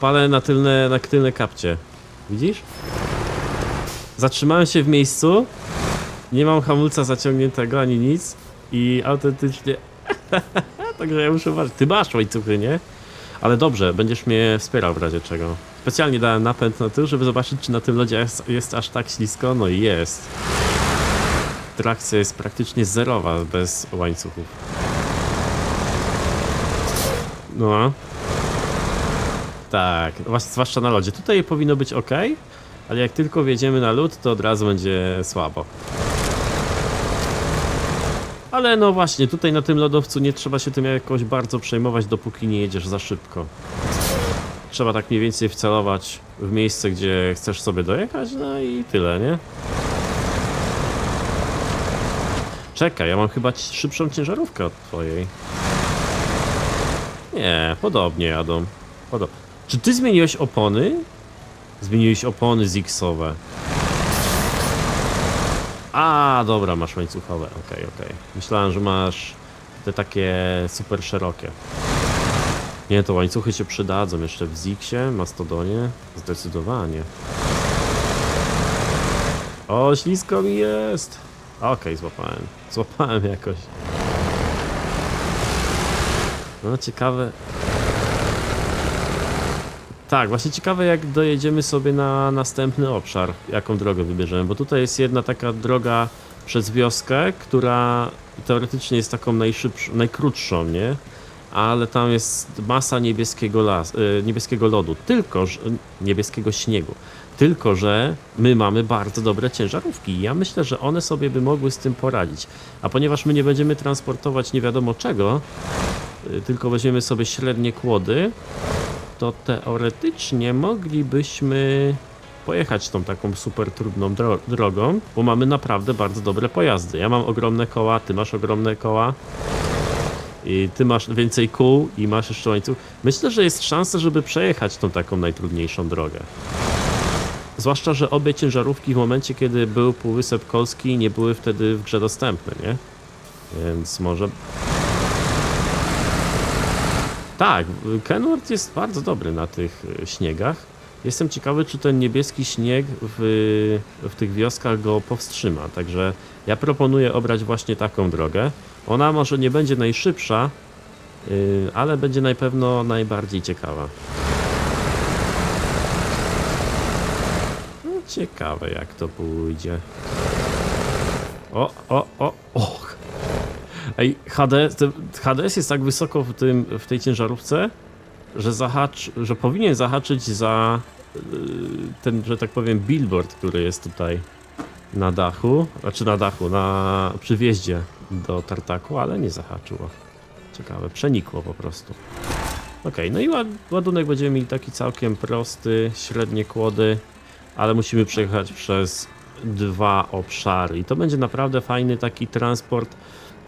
palę na tylne, na tylne kapcie. Widzisz? Zatrzymałem się w miejscu, nie mam hamulca zaciągniętego ani nic i autentycznie... Także ja muszę uważać. Ty masz łańcuchy, nie? Ale dobrze, będziesz mnie wspierał w razie czego. Specjalnie dałem napęd na tył, żeby zobaczyć, czy na tym lodzie jest, jest aż tak ślisko. No i jest. Trakcja jest praktycznie zerowa bez łańcuchów. No. Tak, zwłasz- zwłaszcza na lodzie. Tutaj powinno być ok, ale jak tylko wjedziemy na lód, to od razu będzie słabo. Ale no właśnie, tutaj na tym lodowcu nie trzeba się tym jakoś bardzo przejmować, dopóki nie jedziesz za szybko. Trzeba tak mniej więcej wcelować w miejsce, gdzie chcesz sobie dojechać, no i tyle, nie? Czekaj, ja mam chyba szybszą ciężarówkę od twojej. Nie, podobnie jadą. Podob... Czy ty zmieniłeś opony? Zmieniłeś opony Zixowe. A, dobra, masz łańcuchowe. Okej, okej. Myślałem, że masz te takie super szerokie. Nie, to łańcuchy się przydadzą jeszcze w Zixie, Mastodonie. Zdecydowanie. O, ślisko mi jest. Okej, złapałem. Złapałem jakoś. No, ciekawe. Tak, właśnie ciekawe jak dojedziemy sobie na następny obszar, jaką drogę wybierzemy, bo tutaj jest jedna taka droga przez wioskę, która teoretycznie jest taką najszybszą, najkrótszą, nie? Ale tam jest masa niebieskiego, las, y, niebieskiego lodu, tylko że, niebieskiego śniegu. Tylko, że my mamy bardzo dobre ciężarówki i ja myślę, że one sobie by mogły z tym poradzić. A ponieważ my nie będziemy transportować nie wiadomo czego, y, tylko weźmiemy sobie średnie kłody, to teoretycznie moglibyśmy pojechać tą taką super trudną dro drogą, bo mamy naprawdę bardzo dobre pojazdy. Ja mam ogromne koła, ty masz ogromne koła. I ty masz więcej kół i masz jeszcze łańcuch. Myślę, że jest szansa, żeby przejechać tą taką najtrudniejszą drogę. Zwłaszcza, że obie ciężarówki w momencie, kiedy był Półwysep Kolski, nie były wtedy w grze dostępne, nie? Więc może tak, Kenworth jest bardzo dobry na tych e, śniegach. Jestem ciekawy, czy ten niebieski śnieg w, w tych wioskach go powstrzyma. Także ja proponuję obrać właśnie taką drogę. Ona może nie będzie najszybsza, yy, ale będzie na pewno najbardziej ciekawa. No, ciekawe jak to pójdzie. O, o, o, och. Ej, HD, te- HDS jest tak wysoko w, tym, w tej ciężarówce, że, zahacz, że powinien zahaczyć za yy, ten, że tak powiem, billboard, który jest tutaj na dachu, znaczy na dachu, na przy wjeździe do tartaku, ale nie zahaczyło. Ciekawe, przenikło po prostu. Okej, no i ład, ładunek będziemy mieli taki całkiem prosty, średnie kłody, ale musimy przejechać przez dwa obszary i to będzie naprawdę fajny taki transport,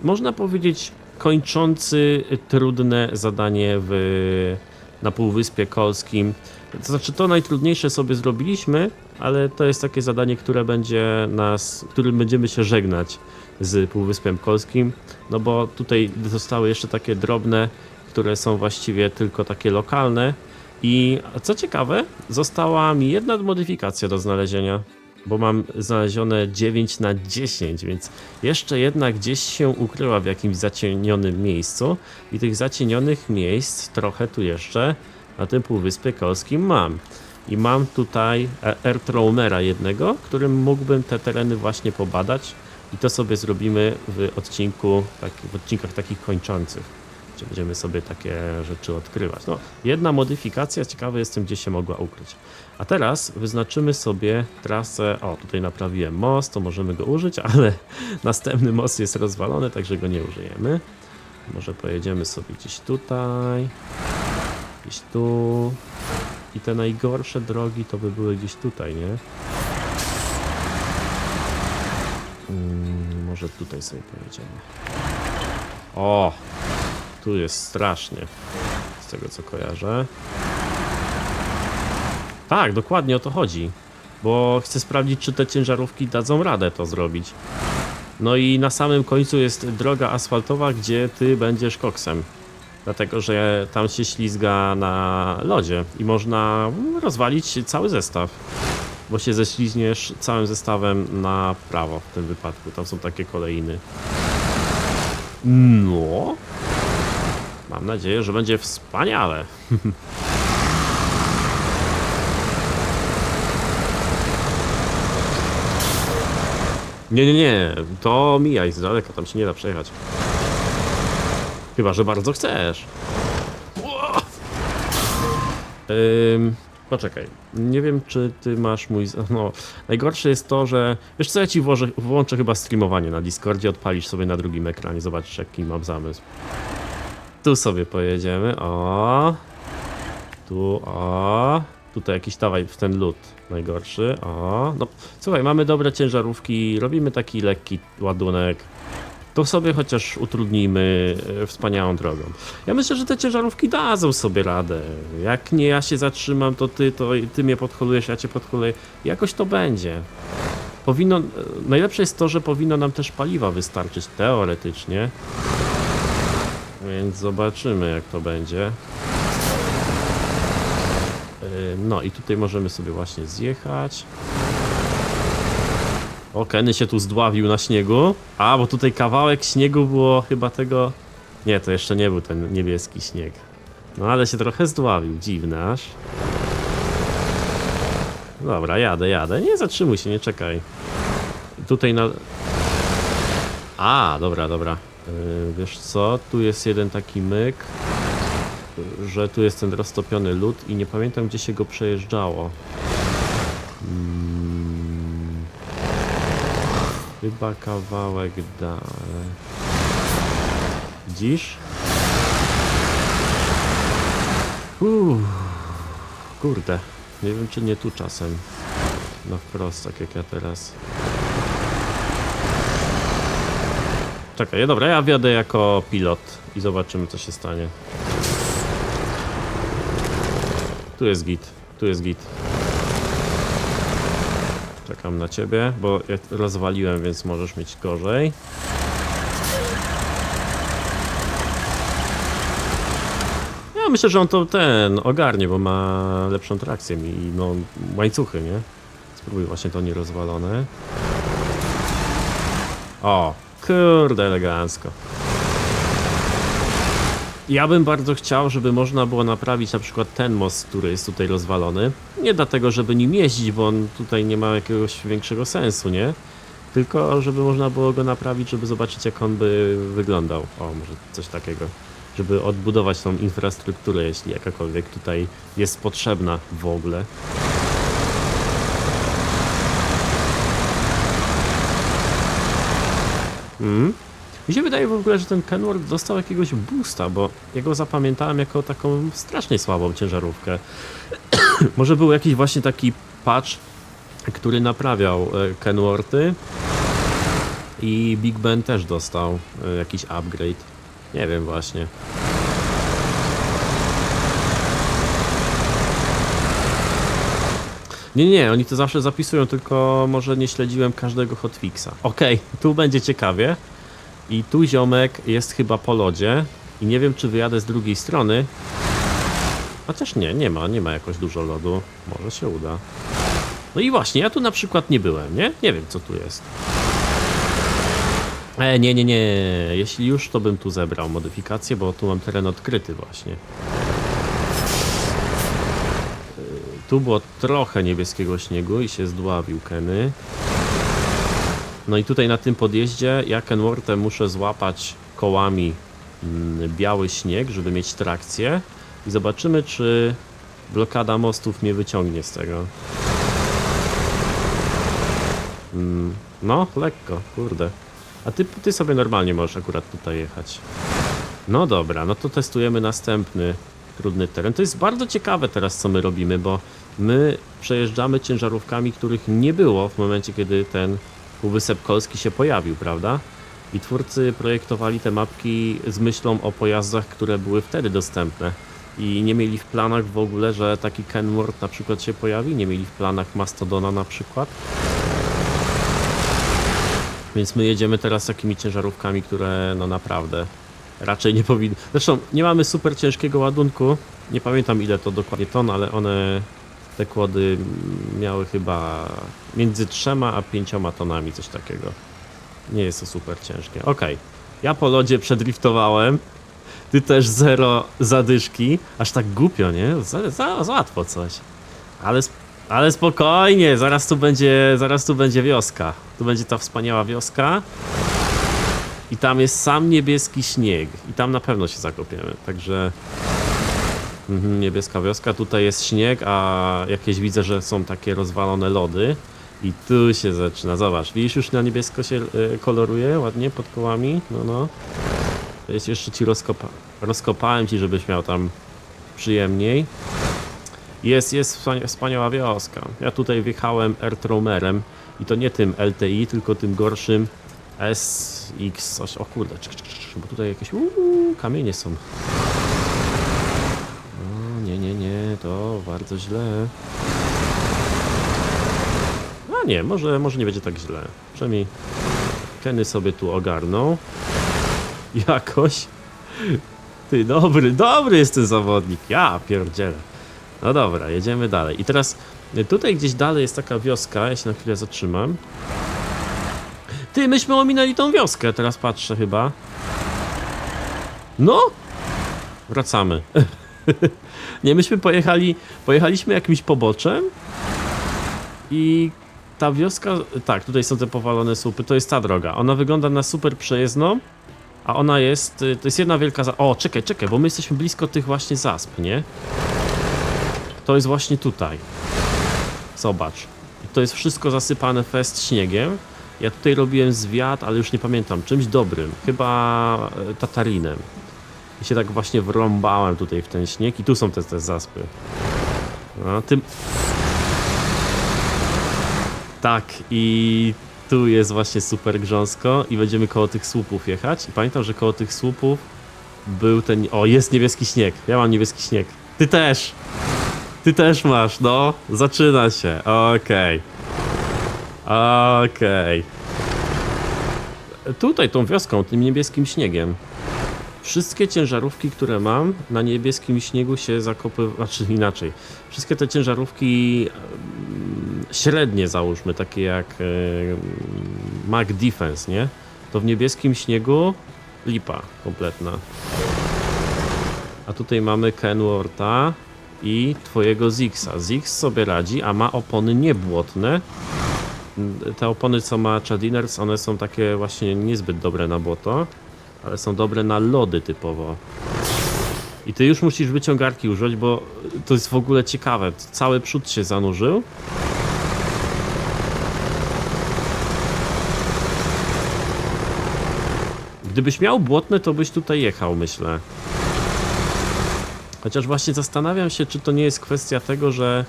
można powiedzieć kończący trudne zadanie w, na Półwyspie Kolskim. To znaczy to najtrudniejsze sobie zrobiliśmy, ale to jest takie zadanie, które będzie nas, którym będziemy się żegnać z Półwyspiem Kolskim, no bo tutaj zostały jeszcze takie drobne, które są właściwie tylko takie lokalne i co ciekawe, została mi jedna modyfikacja do znalezienia, bo mam znalezione 9 na 10, więc jeszcze jedna gdzieś się ukryła w jakimś zacienionym miejscu i tych zacienionych miejsc trochę tu jeszcze na tym Półwyspie Kolskim mam. I mam tutaj e- Airtraumera jednego, którym mógłbym te tereny właśnie pobadać i to sobie zrobimy w odcinku, tak, w odcinkach takich kończących, gdzie będziemy sobie takie rzeczy odkrywać. No, jedna modyfikacja, ciekawy jestem, gdzie się mogła ukryć. A teraz wyznaczymy sobie trasę. O, tutaj naprawiłem most, to możemy go użyć, ale następny most jest rozwalony, także go nie użyjemy. Może pojedziemy sobie gdzieś tutaj, gdzieś tu. I te najgorsze drogi to by były gdzieś tutaj, nie? Mm, może tutaj sobie pojedziemy. O! Tu jest strasznie. Z tego co kojarzę. Tak, dokładnie o to chodzi. Bo chcę sprawdzić, czy te ciężarówki dadzą radę to zrobić. No i na samym końcu jest droga asfaltowa, gdzie ty będziesz koksem. Dlatego, że tam się ślizga na lodzie i można rozwalić cały zestaw. Bo się ześlizniesz całym zestawem na prawo w tym wypadku. Tam są takie kolejny. No. Mam nadzieję, że będzie wspaniale. Nie, nie, nie. To mijaj z daleka, tam się nie da przejechać. Chyba, że bardzo chcesz. Ym, poczekaj. Nie wiem, czy ty masz mój... No, najgorsze jest to, że... Wiesz co, ja ci włożę, włączę chyba streamowanie na Discordzie, odpalisz sobie na drugim ekranie, zobaczysz jaki mam zamysł. Tu sobie pojedziemy, o. Tu, o. Tutaj jakiś dawaj w ten lód najgorszy, o. No, słuchaj, mamy dobre ciężarówki, robimy taki lekki ładunek. To sobie chociaż utrudnijmy e, wspaniałą drogą. Ja myślę, że te ciężarówki dadzą sobie radę. Jak nie ja się zatrzymam, to ty, to ty mnie podholujesz, ja cię podholuję. Jakoś to będzie. Powinno, e, najlepsze jest to, że powinno nam też paliwa wystarczyć teoretycznie. Więc zobaczymy jak to będzie. No i tutaj możemy sobie właśnie zjechać. O, Kenny się tu zdławił na śniegu. A, bo tutaj kawałek śniegu było chyba tego... Nie, to jeszcze nie był ten niebieski śnieg. No ale się trochę zdławił, dziwne aż. Dobra, jadę, jadę. Nie zatrzymuj się, nie czekaj. Tutaj na... A, dobra, dobra. Yy, wiesz co, tu jest jeden taki myk, że tu jest ten roztopiony lód i nie pamiętam gdzie się go przejeżdżało. Mm, chyba kawałek dalej. Dziś? Uff, kurde, nie wiem czy nie tu czasem. Na wprost, tak jak ja teraz. Czekaj, dobra, ja wjadę jako pilot i zobaczymy co się stanie. Tu jest git, tu jest git. Czekam na ciebie, bo ja rozwaliłem, więc możesz mieć gorzej. Ja myślę, że on to ten ogarnie, bo ma lepszą trakcję i no łańcuchy, nie? Spróbuj właśnie to nierozwalone. O, kurde elegancko. Ja bym bardzo chciał, żeby można było naprawić na przykład ten most, który jest tutaj rozwalony. Nie dlatego, żeby nim jeździć, bo on tutaj nie ma jakiegoś większego sensu, nie? Tylko, żeby można było go naprawić, żeby zobaczyć, jak on by wyglądał. O, może coś takiego. Żeby odbudować tą infrastrukturę, jeśli jakakolwiek tutaj jest potrzebna w ogóle. Mm. Mi się wydaje w ogóle, że ten Kenworth dostał jakiegoś boosta, bo ja go zapamiętałem jako taką strasznie słabą ciężarówkę. Może był jakiś właśnie taki patch, który naprawiał e, Kenworthy i Big Ben też dostał e, jakiś upgrade. Nie wiem właśnie. Nie, nie, oni to zawsze zapisują, tylko może nie śledziłem każdego hotfixa. Okej, tu będzie ciekawie. I tu ziomek jest chyba po lodzie. I nie wiem, czy wyjadę z drugiej strony. Chociaż nie, nie ma, nie ma jakoś dużo lodu. Może się uda. No i właśnie, ja tu na przykład nie byłem, nie? Nie wiem, co tu jest. E, nie, nie, nie. Jeśli już, to bym tu zebrał modyfikację, bo tu mam teren odkryty właśnie. Tu było trochę niebieskiego śniegu i się zdławił Kenny. No i tutaj na tym podjeździe ja Kenworthem muszę złapać kołami mm, biały śnieg, żeby mieć trakcję i zobaczymy czy blokada mostów mnie wyciągnie z tego. Mm, no, lekko, kurde. A ty, ty sobie normalnie możesz akurat tutaj jechać. No dobra, no to testujemy następny trudny teren. To jest bardzo ciekawe teraz, co my robimy, bo my przejeżdżamy ciężarówkami, których nie było w momencie, kiedy ten Półwysep Kolski się pojawił, prawda? I twórcy projektowali te mapki z myślą o pojazdach, które były wtedy dostępne. I nie mieli w planach w ogóle, że taki Kenworth na przykład się pojawi, nie mieli w planach Mastodona na przykład. Więc my jedziemy teraz takimi ciężarówkami, które no naprawdę raczej nie powinny. Zresztą nie mamy super ciężkiego ładunku. Nie pamiętam ile to dokładnie ton, ale one te kłody miały chyba między trzema a pięcioma tonami, coś takiego. Nie jest to super ciężkie. Okej, ja po lodzie przedriftowałem. Ty też zero zadyszki. Aż tak głupio, nie? Za, za, za łatwo coś. Ale, ale spokojnie, zaraz tu będzie, zaraz tu będzie wioska. Tu będzie ta wspaniała wioska. I tam jest sam niebieski śnieg. I tam na pewno się zakopiemy. Także mhm, niebieska wioska. Tutaj jest śnieg, a jakieś widzę, że są takie rozwalone lody. I tu się zaczyna. Zobacz, widzisz już na niebiesko się e, koloruje ładnie pod kołami. No, no. To jest jeszcze ci rozkopa rozkopałem ci, żebyś miał tam przyjemniej. Jest, jest wspania- wspaniała wioska. Ja tutaj wjechałem Airtromerem i to nie tym LTI, tylko tym gorszym SX. O kurde, bo tutaj jakieś uuu, kamienie są. O, nie, nie, nie, to bardzo źle. A nie, może, może nie będzie tak źle. Przynajmniej Kenny sobie tu ogarną. Jakoś. Ty, dobry, dobry jest ten zawodnik. Ja pierdzielę. No dobra, jedziemy dalej. I teraz tutaj gdzieś dalej jest taka wioska, ja się na chwilę zatrzymam. Ty, myśmy ominęli tą wioskę, teraz patrzę chyba. No! Wracamy. Nie, myśmy pojechali, pojechaliśmy jakimś poboczem i ta wioska, tak, tutaj są te powalone słupy, to jest ta droga. Ona wygląda na super przejezdną, a ona jest, y, to jest jedna wielka. O, czekaj, czekaj, bo my jesteśmy blisko tych właśnie zasp, nie? To jest właśnie tutaj. Zobacz. To jest wszystko zasypane fest śniegiem. Ja tutaj robiłem zwiat, ale już nie pamiętam, czymś dobrym. Chyba e, tatarinem. I się tak właśnie wrąbałem tutaj w ten śnieg i tu są te, te zaspy. No, tym... Tak, i tu jest właśnie super grząsko i będziemy koło tych słupów jechać. I pamiętam, że koło tych słupów był ten... O, jest niebieski śnieg. Ja mam niebieski śnieg. Ty też! Ty też masz, no. Zaczyna się. Okej. Okej. Tutaj tą wioską, tym niebieskim śniegiem. Wszystkie ciężarówki, które mam, na niebieskim śniegu się zakopy... Znaczy inaczej. Wszystkie te ciężarówki średnie załóżmy, takie jak e, Mac Defense, nie? To w niebieskim śniegu lipa kompletna. A tutaj mamy Kenwortha i twojego Zixa. Zix sobie radzi, a ma opony niebłotne. Te opony, co ma Chadiners, one są takie właśnie niezbyt dobre na błoto, ale są dobre na lody typowo. I ty już musisz wyciągarki użyć, bo to jest w ogóle ciekawe. Cały przód się zanurzył. Gdybyś miał błotne, to byś tutaj jechał, myślę. Chociaż właśnie zastanawiam się, czy to nie jest kwestia tego, że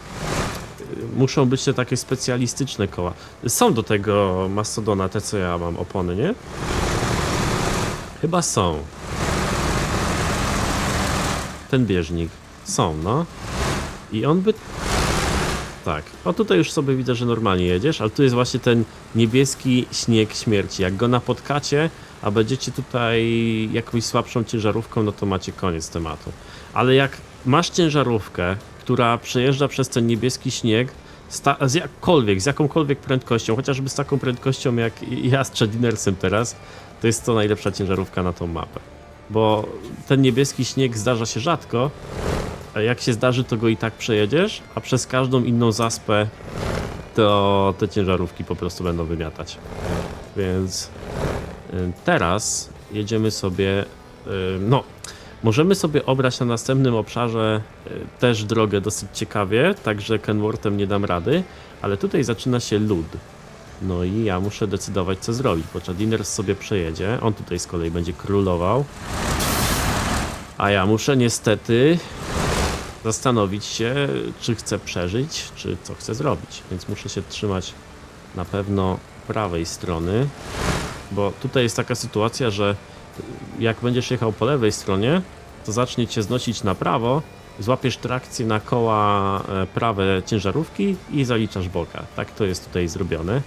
y, muszą być te takie specjalistyczne koła. Są do tego Mastodona te, co ja mam opony, nie? Chyba są. Ten bieżnik. Są, no. I on by... Tak. O tutaj już sobie widzę, że normalnie jedziesz, ale tu jest właśnie ten niebieski śnieg śmierci. Jak go napotkacie, a będziecie tutaj jakąś słabszą ciężarówką, no to macie koniec tematu. Ale jak masz ciężarówkę, która przejeżdża przez ten niebieski śnieg, z jakkolwiek, z jakąkolwiek prędkością, chociażby z taką prędkością jak ja z Chadinersem teraz, to jest to najlepsza ciężarówka na tą mapę. Bo ten niebieski śnieg zdarza się rzadko, a jak się zdarzy, to go i tak przejedziesz, a przez każdą inną zaspę to te ciężarówki po prostu będą wymiatać. Więc teraz jedziemy sobie, no, możemy sobie obrać na następnym obszarze y, też drogę dosyć ciekawie, także Kenworthem nie dam rady, ale tutaj zaczyna się lód. No i ja muszę decydować, co zrobić, bo Chadiners sobie przejedzie, on tutaj z kolei będzie królował, a ja muszę niestety zastanowić się, czy chcę przeżyć, czy co chcę zrobić. Więc muszę się trzymać na pewno prawej strony, bo tutaj jest taka sytuacja, że jak będziesz jechał po lewej stronie, to zacznie cię znosić na prawo, złapiesz trakcję na koła e, prawe ciężarówki i zaliczasz boka. Tak to jest tutaj zrobione.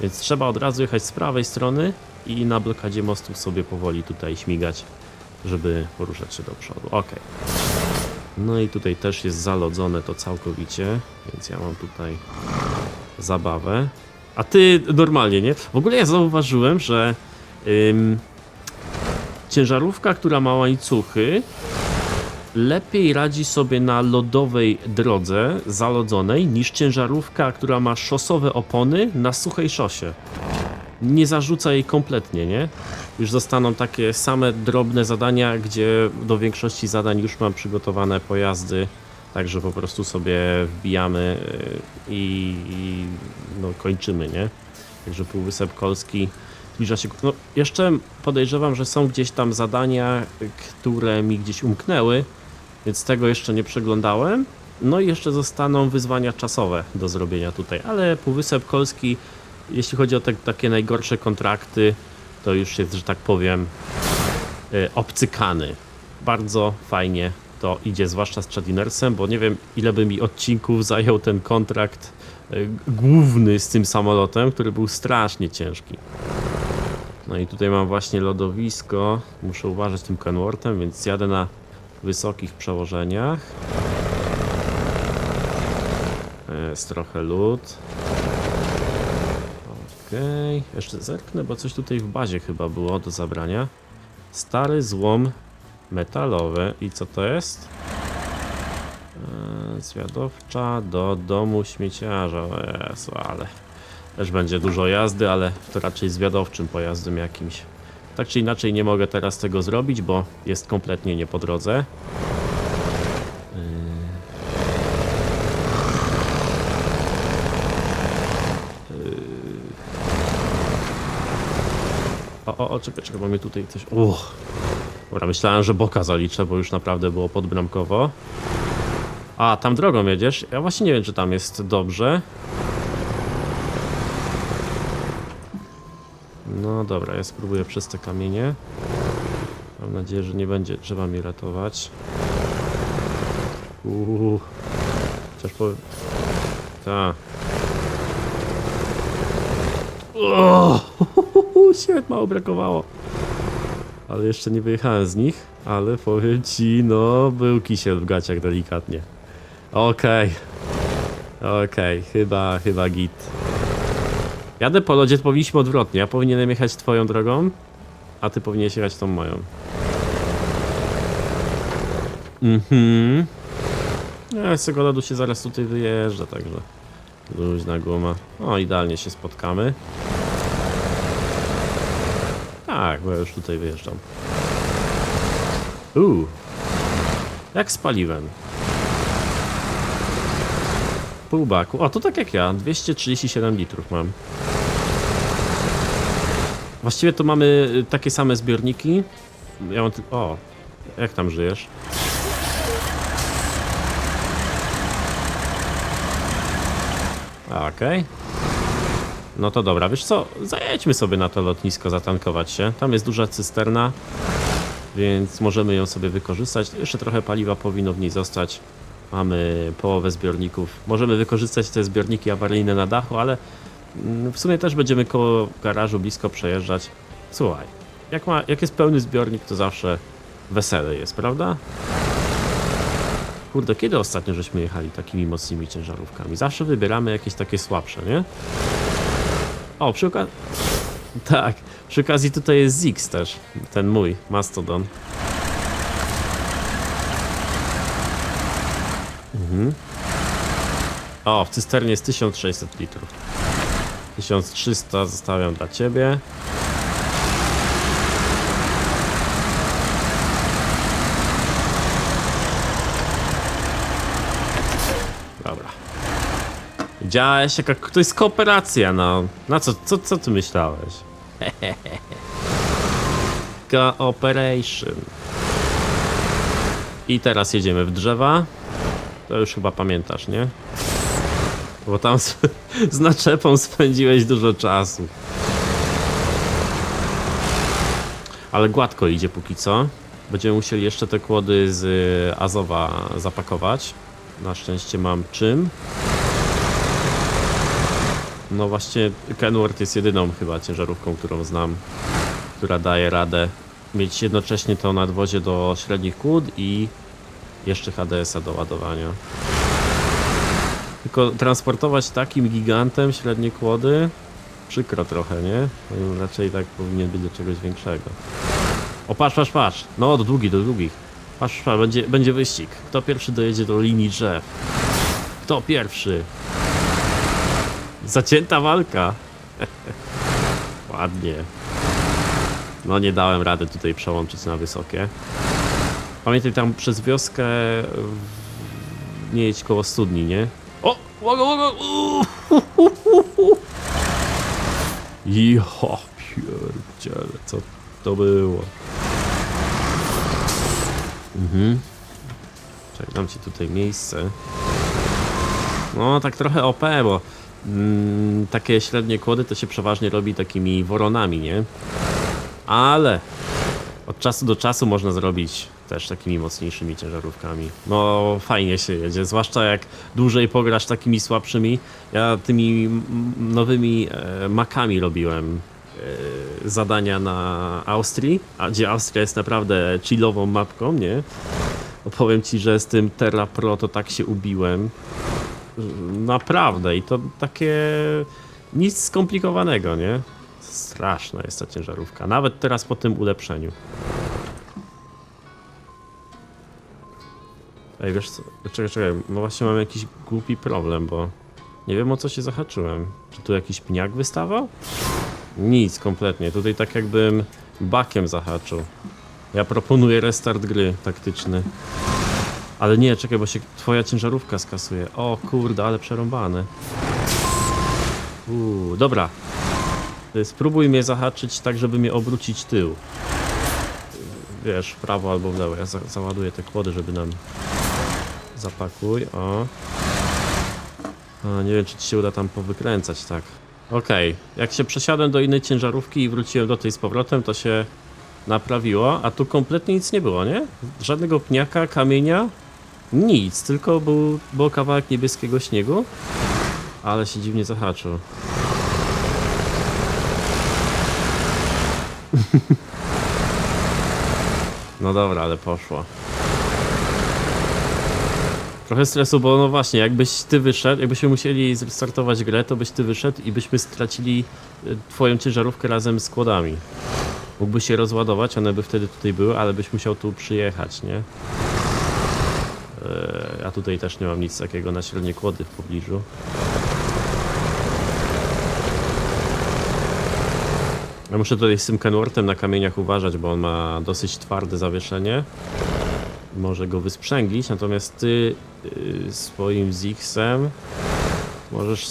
Więc trzeba od razu jechać z prawej strony i na blokadzie mostu sobie powoli tutaj śmigać żeby poruszać się do przodu. Ok. No i tutaj też jest zalodzone to całkowicie, więc ja mam tutaj zabawę. A ty normalnie, nie? W ogóle ja zauważyłem, że ym, ciężarówka, która ma łańcuchy, lepiej radzi sobie na lodowej drodze zalodzonej niż ciężarówka, która ma szosowe opony na suchej szosie. Nie zarzuca jej kompletnie, nie? Już zostaną takie same drobne zadania, gdzie do większości zadań już mam przygotowane pojazdy, także po prostu sobie wbijamy yy, i, i no, kończymy, nie? Także Półwysep Kolski zbliża się. No, jeszcze podejrzewam, że są gdzieś tam zadania, które mi gdzieś umknęły, więc tego jeszcze nie przeglądałem. No i jeszcze zostaną wyzwania czasowe do zrobienia tutaj, ale Półwysep Kolski, jeśli chodzi o te takie najgorsze kontrakty, to już jest, że tak powiem, y, obcykany. Bardzo fajnie to idzie, zwłaszcza z Chadinersem, bo nie wiem ile by mi odcinków zajął ten kontrakt y, główny z tym samolotem, który był strasznie ciężki. No i tutaj mam właśnie lodowisko. Muszę uważać tym Kenworthem, więc jadę na wysokich przełożeniach. Jest trochę lód. Okej, jeszcze zerknę, bo coś tutaj w bazie chyba było do zabrania. Stary złom metalowy. I co to jest? Eee, Zwiadowcza do domu śmieciarza. Jezu, ale też będzie dużo jazdy, ale to raczej zwiadowczym pojazdem jakimś. Tak czy inaczej nie mogę teraz tego zrobić, bo jest kompletnie nie po drodze. Yy. O, o, o, czekaj, czekaj, bo mnie tutaj coś... Uch. Dobra, myślałem, że boka zaliczę, bo już naprawdę było podbramkowo. A, tam drogą jedziesz? Ja właśnie nie wiem, czy tam jest dobrze. No dobra, ja spróbuję przez te kamienie. Mam nadzieję, że nie będzie trzeba mi ratować. Uuu. Chociaż powiem... Ta. O! Mało brakowało. Ale jeszcze nie wyjechałem z nich, ale powiem ci, no, był kisiel w gaciach delikatnie. Okej. Okej, chyba, chyba git. Jadę po lodzie, powinniśmy odwrotnie. Ja powinienem jechać twoją drogą, a ty powinieneś jechać tą moją. Mhm. Ja z tego lodu się zaraz tutaj wyjeżdża, także luźna guma. O, idealnie się spotkamy. Tak, bo ja już tutaj wyjeżdżam. Uuu. Jak spaliłem. Pół baku. O, to tak jak ja. 237 litrów mam. Właściwie to mamy y, takie same zbiorniki. Ja mam. O, jak tam żyjesz? Okej. No to dobra, wiesz co, zajedźmy sobie na to lotnisko, zatankować się. Tam jest duża cysterna, więc możemy ją sobie wykorzystać. Jeszcze trochę paliwa powinno w niej zostać. Mamy połowę zbiorników. Możemy wykorzystać te zbiorniki awaryjne na dachu, ale mm, w sumie też będziemy koło garażu blisko przejeżdżać. Słuchaj, jak, ma, jak jest pełny zbiornik, to zawsze wesele jest, prawda? Kurde, kiedy ostatnio żeśmy jechali takimi mocnymi ciężarówkami? Zawsze wybieramy jakieś takie słabsze, nie? O, przy okazji... Tak, przy okazji tutaj jest Zix też, ten mój, Mastodon. Mhm. O, w cysternie jest 1600 litrów. 1300 zostawiam dla ciebie. Dobra. Widziałeś, jaka to jest kooperacja, no. Na co, co, co ty myślałeś? Cooperation. I teraz jedziemy w drzewa. To już chyba pamiętasz, nie? Bo tam z, z naczepą spędziłeś dużo czasu. Ale gładko idzie póki co. Będziemy musieli jeszcze te kłody z Azowa zapakować. Na szczęście mam czym. No właśnie, Kenworth jest jedyną chyba ciężarówką, którą znam, która daje radę mieć jednocześnie to nadwozie do średnich kłód i jeszcze HDS-a do ładowania. Tylko transportować takim gigantem średnie kłody przykro trochę, nie? Raczej tak powinien być do czegoś większego. O, patrz, patrz, patrz. No, do długich, do długich. Patrz, patrz, będzie, będzie wyścig. Kto pierwszy dojedzie do linii drzew? Kto pierwszy? Zacięta walka. Ładnie. No nie dałem rady tutaj przełączyć na wysokie. Pamiętaj tam przez wioskę nie jedź koło studni, nie? O! Hu, hu. Jo, pierdziele, co to było? Mhm. Czekaj, dam ci tutaj miejsce. No, tak trochę OP, bo mm, takie średnie kłody to się przeważnie robi takimi woronami, nie? Ale od czasu do czasu można zrobić też takimi mocniejszymi ciężarówkami. No fajnie się jedzie, zwłaszcza jak dłużej pograsz takimi słabszymi. Ja tymi nowymi e, makami robiłem e, zadania na Austrii, a gdzie Austria jest naprawdę chillową mapką, nie? No powiem ci, że z tym Terra Pro to tak się ubiłem. Naprawdę i to takie nic skomplikowanego, nie? Straszna jest ta ciężarówka, nawet teraz po tym ulepszeniu. Ej, wiesz co? Czekaj, czekaj, no właśnie mam jakiś głupi problem, bo nie wiem o co się zahaczyłem. Czy tu jakiś pniak wystawał? Nic, kompletnie. Tutaj tak jakbym bakiem zahaczył. Ja proponuję restart gry taktyczny. Ale nie, czekaj, bo się twoja ciężarówka skasuje. O kurde, ale przerąbane. Uuu, dobra. Y, Spróbuj mnie zahaczyć tak, żeby mnie obrócić tył. Wiesz, w prawo albo w lewo. Ja za załaduję te kłody, żeby nam... Zapakuj, o. A, nie wiem, czy ci się uda tam powykręcać, tak. Okej, jak się przesiadłem do innej ciężarówki i wróciłem do tej z powrotem, to się naprawiło, a tu kompletnie nic nie było, nie? Żadnego pniaka, kamienia, nic, tylko był, był kawałek niebieskiego śniegu, ale się dziwnie zahaczył. No dobra, ale poszło. Trochę stresu, bo no właśnie, jakbyś ty wyszedł, jakbyśmy musieli zrestartować grę, to byś ty wyszedł i byśmy stracili e, twoją ciężarówkę razem z kłodami. Mógłby się rozładować, one by wtedy tutaj były, ale byś musiał tu przyjechać, nie? Eee, ja tutaj też nie mam nic takiego na średnie kłody w pobliżu. Ja muszę tutaj z tym Kenworthem na kamieniach uważać, bo on ma dosyć twarde zawieszenie. Może go wysprzęglić, natomiast ty yy, swoim Zixem możesz,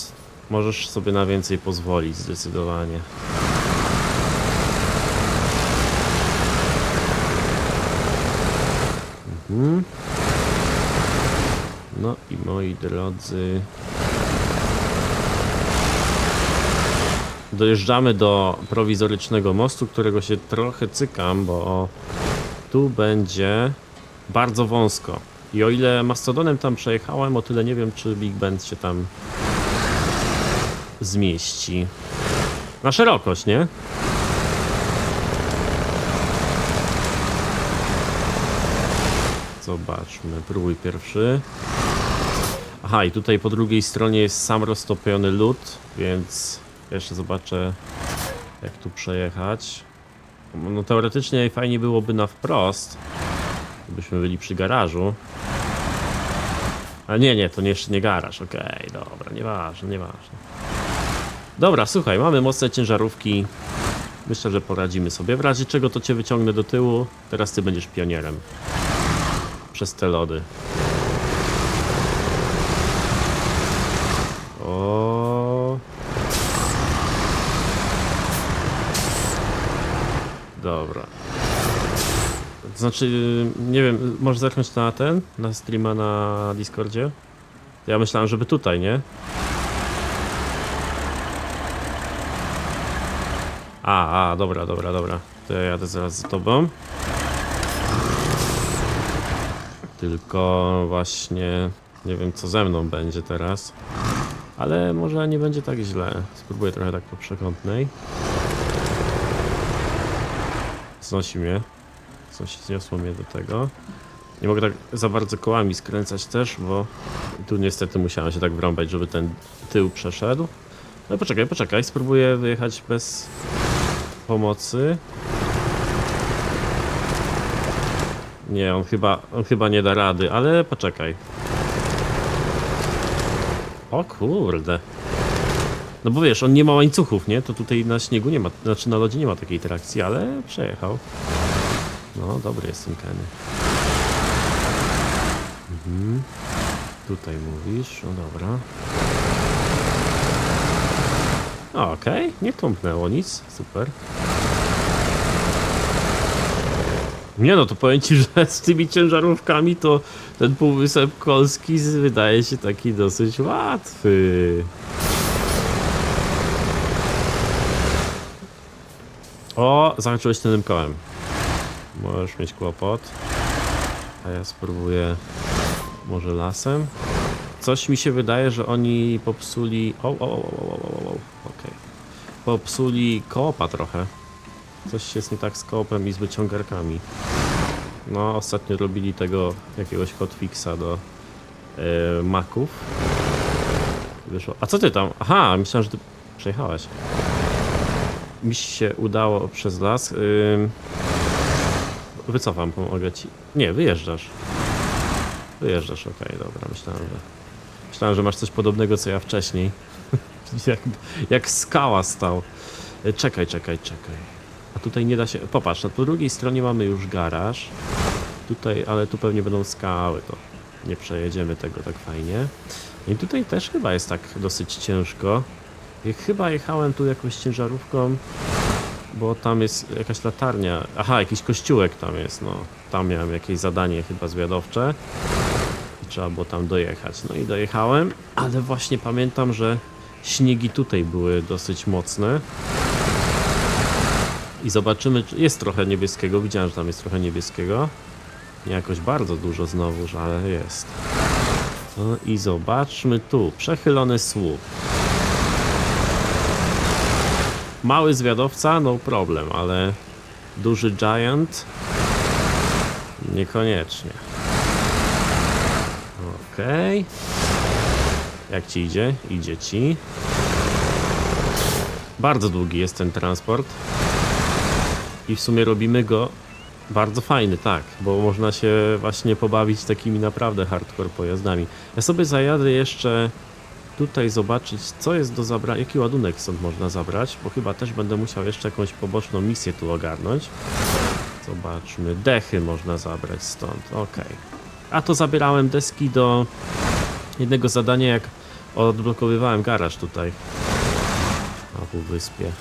możesz sobie na więcej pozwolić zdecydowanie. Mhm. No i moi drodzy. Dojeżdżamy do prowizorycznego mostu, którego się trochę cykam, bo tu będzie bardzo wąsko. I o ile Mastodonem tam przejechałem, o tyle nie wiem, czy Big Bend się tam zmieści. Na szerokość, nie? Zobaczmy, próbuj pierwszy. Aha, i tutaj po drugiej stronie jest sam roztopiony lód, więc jeszcze zobaczę, jak tu przejechać. No teoretycznie fajnie byłoby na wprost, gdybyśmy byli przy garażu. Ale nie, nie, to jeszcze nie garaż, okej, dobra, nieważne, nieważne. Dobra, słuchaj, mamy mocne ciężarówki. Myślę, że poradzimy sobie. W razie czego to cię wyciągnę do tyłu. Teraz ty będziesz pionierem. Przez te lody. Dobra. Znaczy, nie wiem, może zerknąć na ten, na streama na Discordzie? Ja myślałem, żeby tutaj, nie? A, a, dobra, dobra, dobra. To ja jadę zaraz za tobą. Tylko właśnie nie wiem co ze mną będzie teraz. Ale może nie będzie tak źle. Spróbuję trochę tak po przekątnej. Znosi mnie. Coś zniosło mnie do tego. Nie mogę tak za bardzo kołami skręcać też, bo tu niestety musiałem się tak wrąbać, żeby ten tył przeszedł. No poczekaj, poczekaj, spróbuję wyjechać bez pomocy. Nie, on chyba, on chyba nie da rady, ale poczekaj. O kurde. No bo wiesz, on nie ma łańcuchów, nie? To tutaj na śniegu nie ma, znaczy na lodzie nie ma takiej trakcji, ale przejechał. No, dobry jest ten Kenny. Mhm. Tutaj mówisz, no dobra. Okej, nie tąpnęło nic, super. Nie no, to powiem ci, że z tymi ciężarówkami to ten półwysep Kolski wydaje się taki dosyć łatwy. O, zahaczyłeś tym kołem. Możesz mieć kłopot. A ja spróbuję może lasem. Coś mi się wydaje, że oni popsuli... O, o, o, o, o, o, o, o. okej. Popsuli koopa trochę. Coś jest nie tak z koopem i z wyciągarkami. No, ostatnio robili tego jakiegoś hotfixa do e, maków. Wyszło. A co ty tam? Aha, myślałem, że ty przejechałeś. Mi się udało przez las. Ym... Wycofam, pomogę ci. Nie, wyjeżdżasz. Wyjeżdżasz, okej, dobra, myślałem, że. Myślałem, że masz coś podobnego co ja wcześniej. jak, jak skała stał. Y, Czekaj, czekaj, czekaj. A tutaj nie da się. Popatrz, na po drugiej stronie mamy już garaż. Tutaj, ale tu pewnie będą skały, to nie przejedziemy tego tak fajnie. I tutaj też chyba jest tak dosyć ciężko. Chyba jechałem tu jakąś ciężarówką, bo tam jest jakaś latarnia. Aha, jakiś kościółek tam jest, no. Tam miałem jakieś zadanie chyba zwiadowcze. I trzeba było tam dojechać. No i dojechałem, ale właśnie pamiętam, że śniegi tutaj były dosyć mocne. I zobaczymy, czy jest trochę niebieskiego. Widziałem, że tam jest trochę niebieskiego. Nie jakoś bardzo dużo znowuż, ale jest. No i zobaczmy tu. Przechylony słup. Mały zwiadowca, no problem, ale duży giant niekoniecznie. Okej. Jak ci idzie? Idzie ci. Bardzo długi jest ten transport. I w sumie robimy go bardzo fajny, tak, bo można się właśnie pobawić takimi naprawdę hardcore pojazdami. Ja sobie zajadę jeszcze tutaj zobaczyć, co jest do zabrania, jaki ładunek stąd można zabrać, bo chyba też będę musiał jeszcze jakąś poboczną misję tu ogarnąć. Zobaczmy, dechy można zabrać stąd, ok. A to zabierałem deski do jednego zadania, jak odblokowywałem garaż tutaj na półwyspie.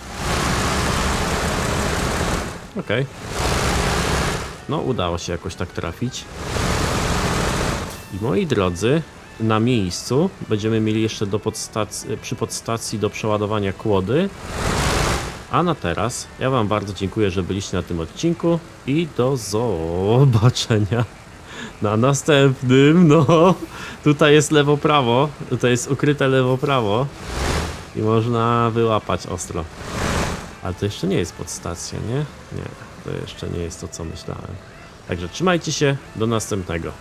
Okej. No, udało się jakoś tak trafić. I moi drodzy, na miejscu będziemy mieli jeszcze do podstac- przy podstacji do przeładowania kłody. A na teraz ja Wam bardzo dziękuję, że byliście na tym odcinku i do zobaczenia na następnym. No, tutaj jest lewo-prawo, tutaj jest ukryte lewo-prawo i można wyłapać ostro. Ale to jeszcze nie jest podstacja, nie? Nie, to jeszcze nie jest to, co myślałem. Także trzymajcie się, do następnego.